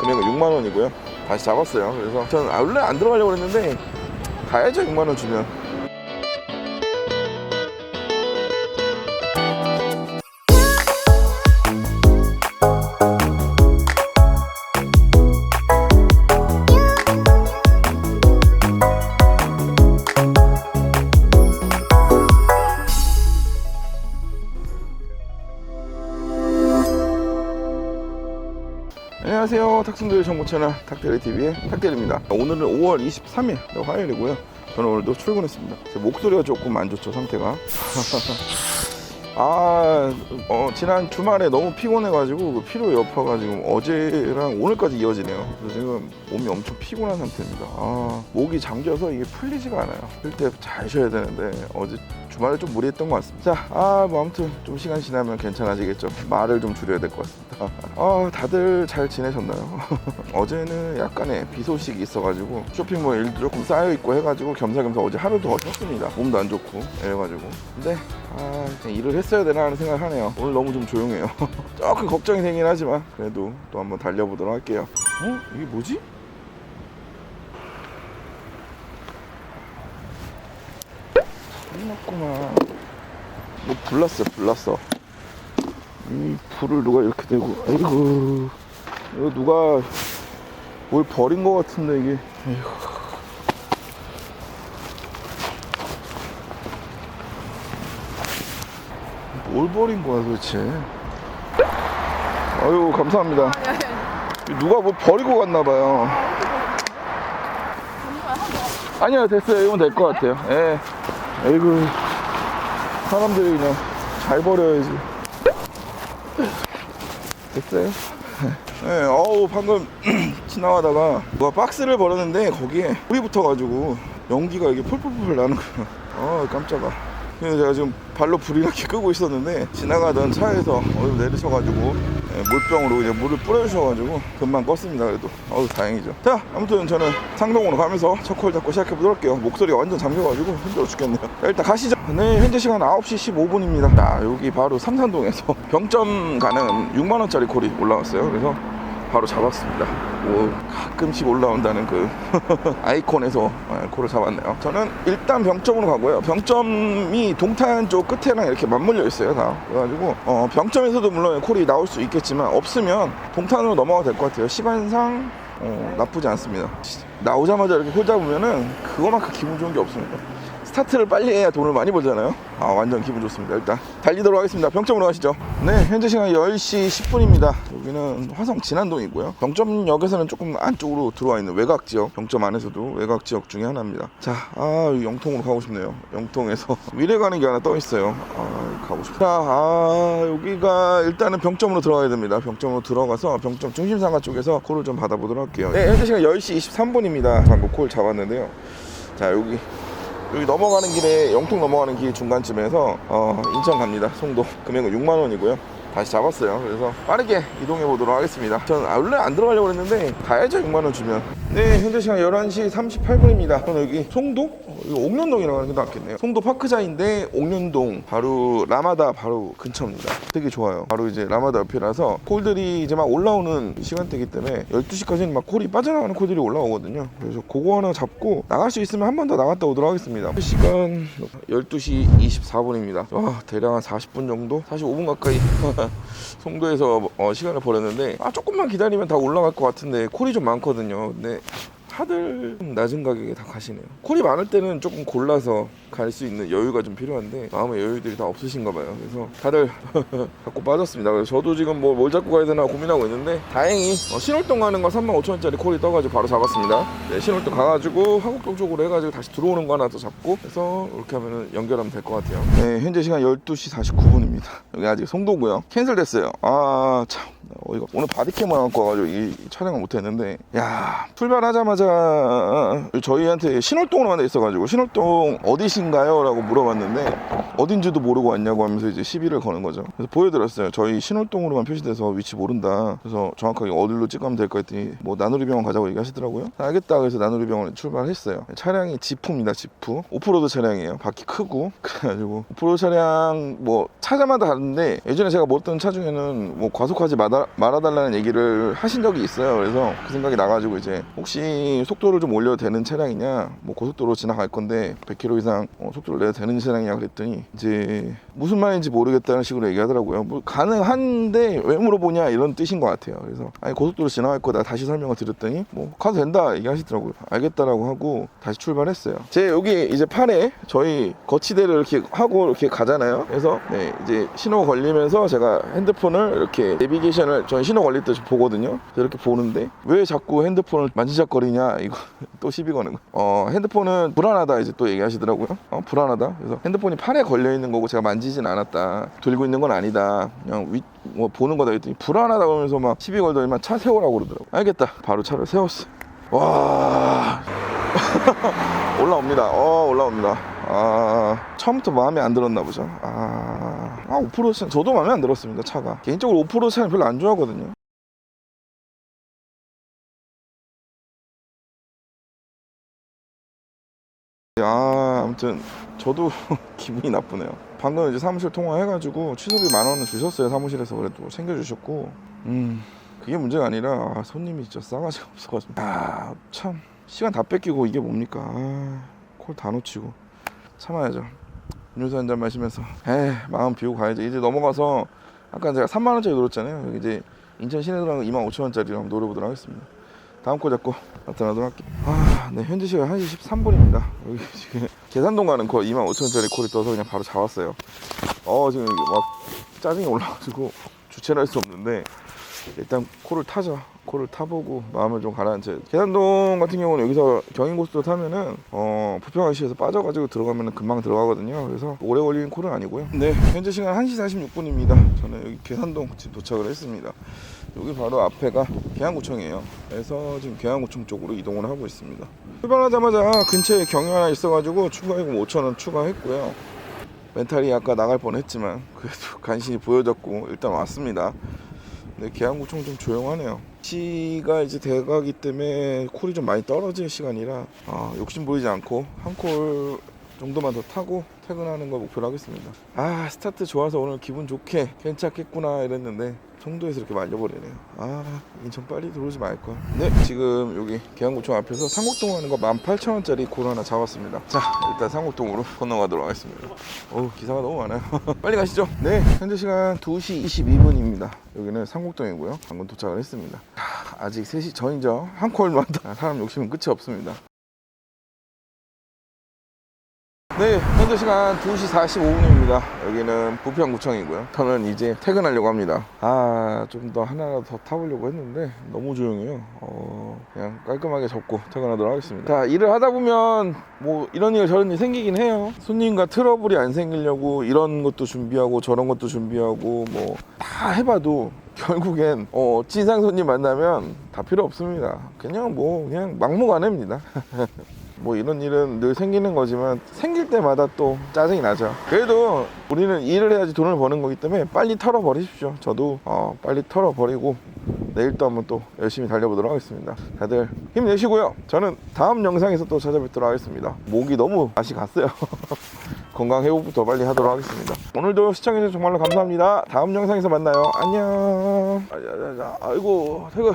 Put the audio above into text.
금액은 6만 원이고요. 다시 잡았어요. 그래서 저는 아, 원래 안 들어가려고 했는데 가야죠 6만 원 주면. 안녕하세요. 탁순들 정보 채널 탁대리 TV의 탁대리입니다. 오늘은 5월 23일 화요일이고요. 저는 오늘도 출근했습니다. 제 목소리가 조금 안 좋죠 상태가. 아, 어, 지난 주말에 너무 피곤해가지고 그 피로 여파가지고 어제랑 오늘까지 이어지네요. 그래서 지금 몸이 엄청 피곤한 상태입니다. 아, 목이 잠겨서 이게 풀리지가 않아요. 풀때잘 쉬어야 되는데 어제 주말에 좀 무리했던 것 같습니다. 자, 아, 뭐 아무튼 좀 시간 지나면 괜찮아지겠죠. 말을 좀 줄여야 될 것 같습니다. 아, 다들 잘 지내셨나요? 어제는 약간의 비 소식이 있어가지고 쇼핑몰 일도 조금 쌓여 있고 해가지고 겸사겸사 어제 하루 더 쉬었습니다. 몸도 안 좋고 이래가지고. 근데 아, 그냥 일을 했 어야 되나 하는 생각을 하네요. 오늘 너무 좀 조용해요. 조금 걱정이 되긴 하지만 그래도 또 한번 달려보도록 할게요. 어? 이게 뭐지? 끝났구만. 뭐 불났어, 불났어. 이 불을 누가 이렇게 대고, 아이고. 이거 누가 뭘 버린 것 같은데, 이게. 아이고. 뭘 버린 거야, 도대체. 아유, 감사합니다. 누가 뭐 버리고 갔나 봐요. 아니요, 됐어요. 이건 될 것 같아요. 예. 아이고, 사람들이 그냥 잘 버려야지. 됐어요? 네, 어우, 방금 지나가다가 누가 박스를 버렸는데 거기에 불이 붙어가지고 연기가 이게 폴폴폴 나는 거야. 아, 깜짝아. 그래서 제가 지금 발로 불이 나게 끄고 있었는데 지나가던 차에서 어디 내리셔가지고 예, 물병으로 이제 물을 뿌려주셔가지고 금방 껐습니다 그래도. 어우 다행이죠. 자 아무튼 저는 상동으로 가면서 첫콜 잡고 시작해보도록 할게요. 목소리가 완전 잠겨가지고 힘들어 죽겠네요. 자, 일단 가시죠. 네 현재 시간 9시 15분입니다. 자 여기 바로 삼산동에서 병점 가는 6만원짜리 콜이 올라왔어요. 그래서 바로 잡았습니다. 뭐 가끔씩 올라온다는 그 아이콘에서 예, 콜을 잡았네요. 저는 일단 병점으로 가고요. 병점이 동탄 쪽 끝에랑 이렇게 맞물려 있어요. 다. 그래가지고 어, 병점에서도 물론 콜이 나올 수 있겠지만 없으면 동탄으로 넘어가도 될 것 같아요. 시간상 어, 나쁘지 않습니다. 나오자마자 이렇게 콜 잡으면은 그거만큼 기분 좋은 게 없습니다. 스타트를 빨리 해야 돈을 많이 벌잖아요. 아, 완전 기분 좋습니다. 일단 달리도록 하겠습니다. 병점으로 가시죠. 네, 현재 시간 10시 10분입니다. 여기는 화성 진안동이고요. 병점역에서는 조금 안쪽으로 들어와 있는 외곽 지역, 병점 안에서도 외곽 지역 중에 하나입니다. 자, 아, 여기 영통으로 가고 싶네요. 영통에서 위례 가는 게 하나 떠 있어요. 아, 가고 싶다. 아, 여기가 일단은 병점으로 들어가야 됩니다. 병점으로 들어가서 병점 중심상가 쪽에서 콜을 좀 받아보도록 할게요. 네, 현재 시간 10시 23분입니다. 방금 콜 잡았는데요. 자, 여기 여기 넘어가는 길에 영통 넘어가는 길 중간쯤에서 어, 인천 갑니다. 송도 금액은 6만 원이고요. 다시 잡았어요. 그래서 빠르게 이동해 보도록 하겠습니다. 아, 원래 안 들어가려고 했는데 가야죠 6만 원 주면. 네, 현재 시간 11시 38분입니다. 저는 여기 송도? 어, 이거 옥련동이라고 하는 게 낫겠네요. 송도 파크자인데 옥련동 바로 라마다 바로 근처입니다. 되게 좋아요. 바로 이제 라마다 옆이라서 콜들이 이제 막 올라오는 시간대이기 때문에 12시까지는 막 콜이 빠져나가는 콜들이 올라오거든요. 그래서 그거 하나 잡고 나갈 수 있으면 한 번 더 나갔다 오도록 하겠습니다. 시간 12시 24분입니다. 와, 대략 한 40분 정도? 45분 가까이 송도에서 어, 시간을 보냈는데 아 조금만 기다리면 다 올라갈 것 같은데 콜이 좀 많거든요. 근데 다들 좀 낮은 가격에 다 가시네요. 콜이 많을 때는 조금 골라서 갈 수 있는 여유가 좀 필요한데 마음의 여유들이 다 없으신가 봐요. 그래서 다들 갖고 빠졌습니다. 그래서 저도 지금 뭐 뭘 잡고 가야 되나 고민하고 있는데 다행히 어, 신월동 가는 거 3만 5천 원짜리 콜이 떠가지고 바로 잡았습니다. 네, 신월동 가가지고 화곡동 쪽으로 해가지고 다시 들어오는 거 하나 더 잡고 해서 이렇게 하면은 연결하면 될 것 같아요. 네, 현재 시간 12시 49분입니다. 여기 아직 송도고요. 캔슬됐어요. 아 참. 어이가 오늘 바디캠을 갖고 와가지고 이, 이 촬영을 못했는데 야 출발하자마자 파트너자 저희한테 신월동으로만 돼 있어가지고 신월동 어디신가요? 라고 물어봤는데 어딘지도 모르고 왔냐고 하면서 이제 시비를 거는 거죠. 그래서 보여드렸어요. 저희 신월동으로만 표시돼서 위치 모른다. 그래서 정확하게 어디로 찍으면 될까 했더니 뭐 나누리병원 가자고 얘기하시더라고요. 알겠다 그래서 나누리병원에 출발했어요. 차량이 지프입니다 지프. 오프로드 차량이에요. 바퀴 크고. 그래가지고 오프로드 차량 뭐 차자마다 다른데 예전에 제가 몰던 차 중에는 뭐 과속하지 말아, 말아달라는 얘기를 하신 적이 있어요. 그래서 그 생각이 나가지고 이제 혹시 속도를 좀 올려도 되는 차량이냐? 뭐 고속도로 지나갈 건데 100km 이상 어, 속도를 내도 되는 차량이냐 그랬더니 이제 무슨 말인지 모르겠다는 식으로 얘기하더라고요. 뭐 가능한데 왜 물어보냐 이런 뜻인 것 같아요. 그래서 아니 고속도로 지나갈 거다 다시 설명을 드렸더니 뭐 가도 된다 얘기하시더라고요. 알겠다라고 하고 다시 출발했어요. 제 여기 이제 팔에 저희 거치대를 이렇게 하고 이렇게 가잖아요. 그래서 네, 이제 신호 걸리면서 제가 핸드폰을 이렇게 내비게이션을 저희 신호 걸릴 때 보거든요. 이렇게 보는데 왜 자꾸 핸드폰을 만지작거리냐 이거 또 시비 거는 거. 어 핸드폰은 불안하다 이제 또 얘기하시더라고요. 어 불안하다. 그래서 핸드폰이 팔에 걸려 있는 거고 제가 만지진 않았다. 들고 있는 건 아니다. 그냥 위 뭐 보는 거다 했더니 불안하다 그러면서 막 시비 걸더니만 차 세우라고 그러더라고. 알겠다. 바로 차를 세웠어. 와 올라옵니다. 어 올라옵니다. 아 처음부터 마음에 안 들었나 보죠. 아, 아 오프로드 차 저도 마음에 안 들었습니다. 차가 개인적으로 오프로드 차는 별로 안 좋아하거든요. 아, 아무튼 저도 기분이 나쁘네요. 방금 이제 사무실 통화해가지고 취소비 만 원을 주셨어요 사무실에서 그래도 챙겨주셨고, 음 그게 문제가 아니라 아, 손님이 진짜 싸가지가 없어가지고, 아 참 시간 다 뺏기고 이게 뭡니까? 아, 콜다 놓치고 참아야죠. 음료수 한 잔 마시면서, 에 마음 비우고 가야죠. 이제 넘어가서 아까 제가 3만 원짜리 노렸잖아요. 이제 인천 시내 들어가는 2만 5천 원짜리로 한번 노려보도록 하겠습니다. 다음 거 잡고 나타나도록 할게요. 아, 네, 현재 시간 1시 13분입니다. 여기 지금 계산동 가는 거 2만 5천원짜리 콜이 떠서 그냥 바로 잡았어요. 어, 지금 막 짜증이 올라가지고 주체를 할 수 없는데 일단 콜을 타죠. 콜을 타보고 마음을 좀 가라앉혀요. 계산동 같은 경우는 여기서 경인고속도로 타면은 어, 부평아시에서 빠져가지고 들어가면은 금방 들어가거든요. 그래서 오래 걸리는 콜은 아니고요. 네, 현재 시간 1시 46분입니다. 저는 여기 계산동 지금 도착을 했습니다. 여기 바로 앞에가 계양구청이에요. 그래서 지금 계양구청 쪽으로 이동을 하고 있습니다. 출발하자마자 근처에 경유 하나 있어가지고 추가요금 5,000원 추가했고요. 멘탈이 아까 나갈 뻔했지만 그래도 간신히 보여줬고 일단 왔습니다. 근데 계양구청 좀 조용하네요. 시가 이제 돼가기 때문에 콜이 좀 많이 떨어질 시간이라 아, 욕심 부리지 않고 한콜 정도만 더 타고 퇴근하는 걸 목표로 하겠습니다. 아 스타트 좋아서 오늘 기분 좋게 괜찮겠구나 이랬는데 청도에서 이렇게 말려버리네요. 아 인천 빨리 들어오지 말걸. 네 지금 여기 계양구청 앞에서 상곡동 가는 거 18,000원짜리 콜 하나 잡았습니다. 자 일단 상곡동으로 건너가도록 하겠습니다. 어우 기사가 너무 많아요. 빨리 가시죠. 네 현재 시간 2시 22분입니다. 여기는 상곡동이고요. 방금 도착을 했습니다. 하, 아직 3시 전이죠. 한 콜만 더. 사람 욕심은 끝이 없습니다. 네, 현재 시간 2시 45분입니다. 여기는 부평구청이고요. 저는 이제 퇴근하려고 합니다. 아, 좀 더 하나라도 더 타보려고 했는데 너무 조용해요. 어, 그냥 깔끔하게 접고 퇴근하도록 하겠습니다. 자, 일을 하다 보면 뭐 이런 일 저런 일 생기긴 해요. 손님과 트러블이 안 생기려고 이런 것도 준비하고 저런 것도 준비하고 뭐 다 해봐도 결국엔 어, 진상 손님 만나면 다 필요 없습니다. 그냥 뭐 그냥 막무가내입니다. 뭐 이런 일은 늘 생기는 거지만 생길 때마다 또 짜증이 나죠. 그래도 우리는 일을 해야지 돈을 버는 거기 때문에 빨리 털어버리십시오. 저도 어, 빨리 털어버리고 내일 또 한번 또 열심히 달려보도록 하겠습니다. 다들 힘내시고요. 저는 다음 영상에서 또 찾아뵙도록 하겠습니다. 목이 너무 맛이 갔어요. 건강 회복부터 빨리 하도록 하겠습니다. 오늘도 시청해주셔서 정말로 감사합니다. 다음 영상에서 만나요. 안녕. 아이고 퇴근.